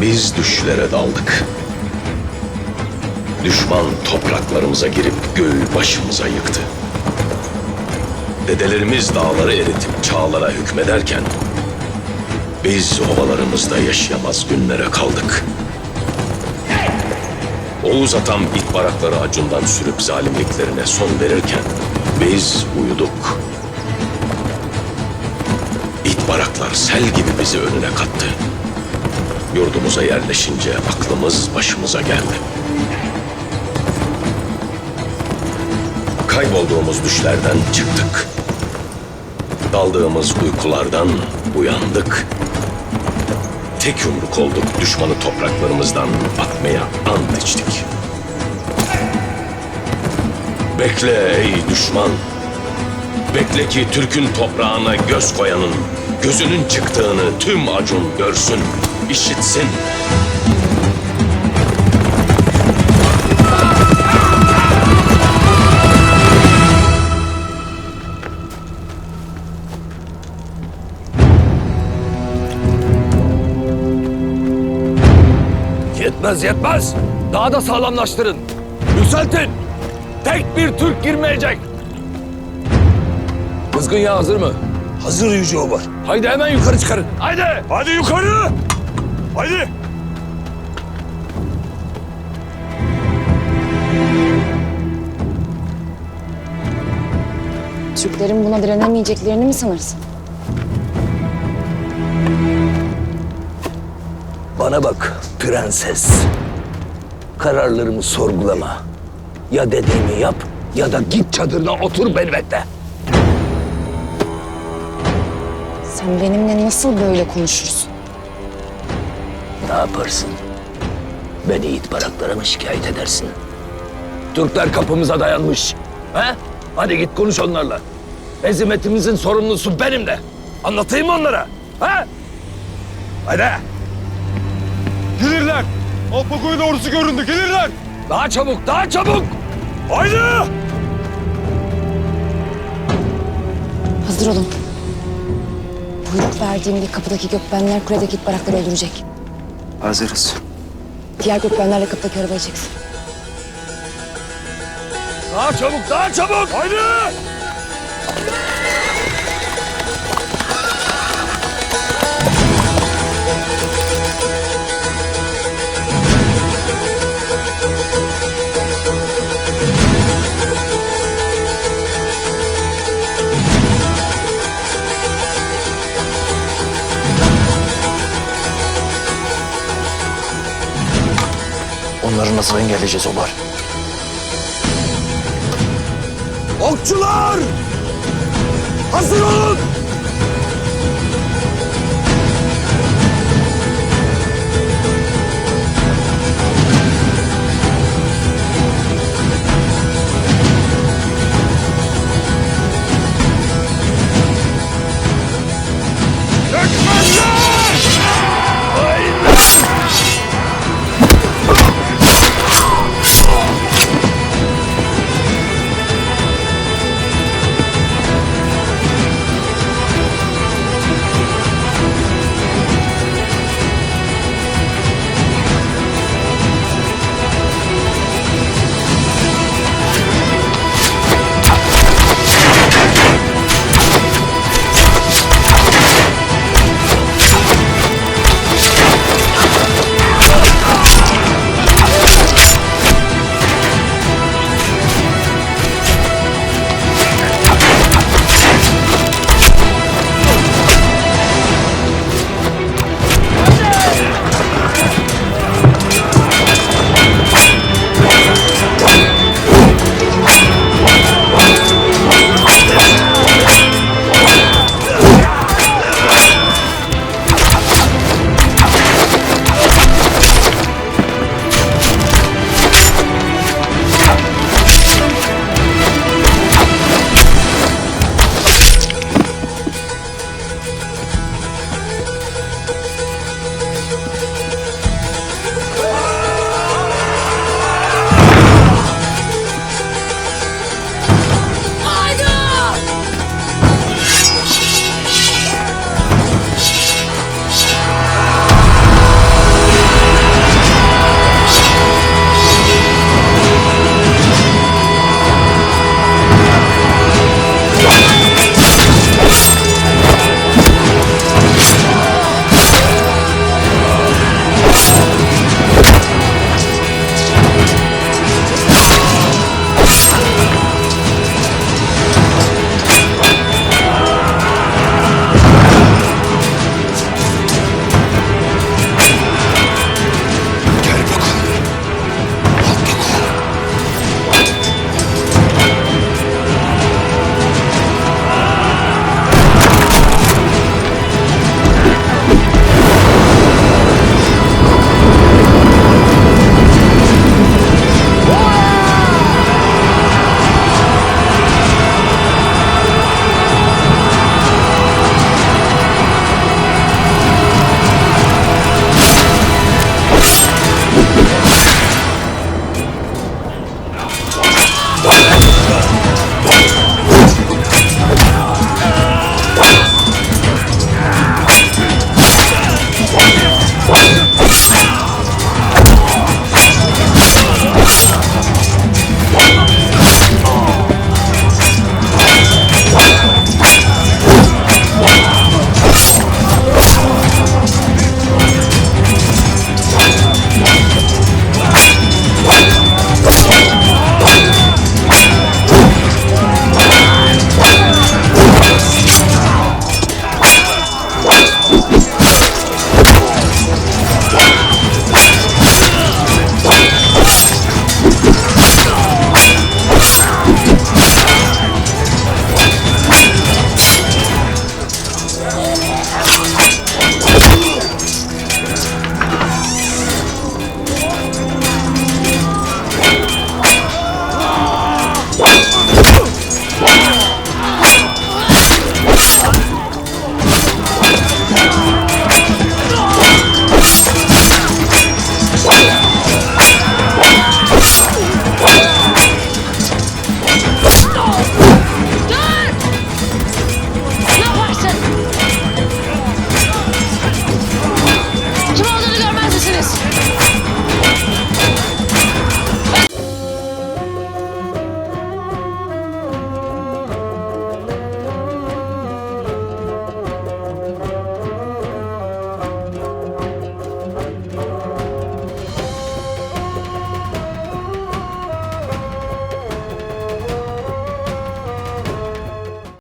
Biz düşlere daldık. Düşman topraklarımıza girip göğü başımıza yıktı. Dedelerimiz dağları eritip çağlara hükmederken biz ovalarımızda yaşayamaz günlere kaldık. Oğuz atam it barakları acundan sürüp zalimliklerine son verirken biz uyuduk. Baraklar sel gibi bizi önüne kattı. Yurdumuza yerleşince aklımız başımıza geldi. Kaybolduğumuz düşlerden çıktık. Daldığımız uykulardan uyandık. Tek yumruk olduk düşmanı topraklarımızdan atmaya ant içtik. Bekle ey düşman. Bekle ki Türk'ün toprağına göz koyanın gözünün çıktığını tüm acun görsün, işitsin. Yetmez yetmez. Daha da sağlamlaştırın. Yükseltin. Tek bir Türk girmeyecek. Kızgın yağ hazır mı? Hazır Yüce Obar. Haydi hemen yukarı çıkarın. Haydi. Hadi yukarı. Hadi. Türklerin buna direnemeyeceklerini mi sanırsın? Bana bak prenses. Kararlarımı sorgulama. Ya dediğimi yap ya da git çadırına otur beni bekle. Sen benimle nasıl böyle konuşursun? Ne yaparsın? Beni it baraklara mı şikayet edersin? Türkler kapımıza dayanmış. He? Hadi git konuş onlarla. Ezimetimizin sorumlusu benim de. Anlatayım mı onlara? He? Hadi. Gelirler. Alpakoyun ordusu göründü. Gelirler. Daha çabuk, daha çabuk. Haydi. Hazır olun. Buyruk verdiğimde kapıdaki gökbenler kuledeki barakları öldürecek. Hazırız. Diğer gökbenlerle kapıdaki arabayı çeksin. Daha çabuk, daha çabuk. Haydi. Onları nasıl engelleyeceğiz Obar? Okçular! Hazır olun!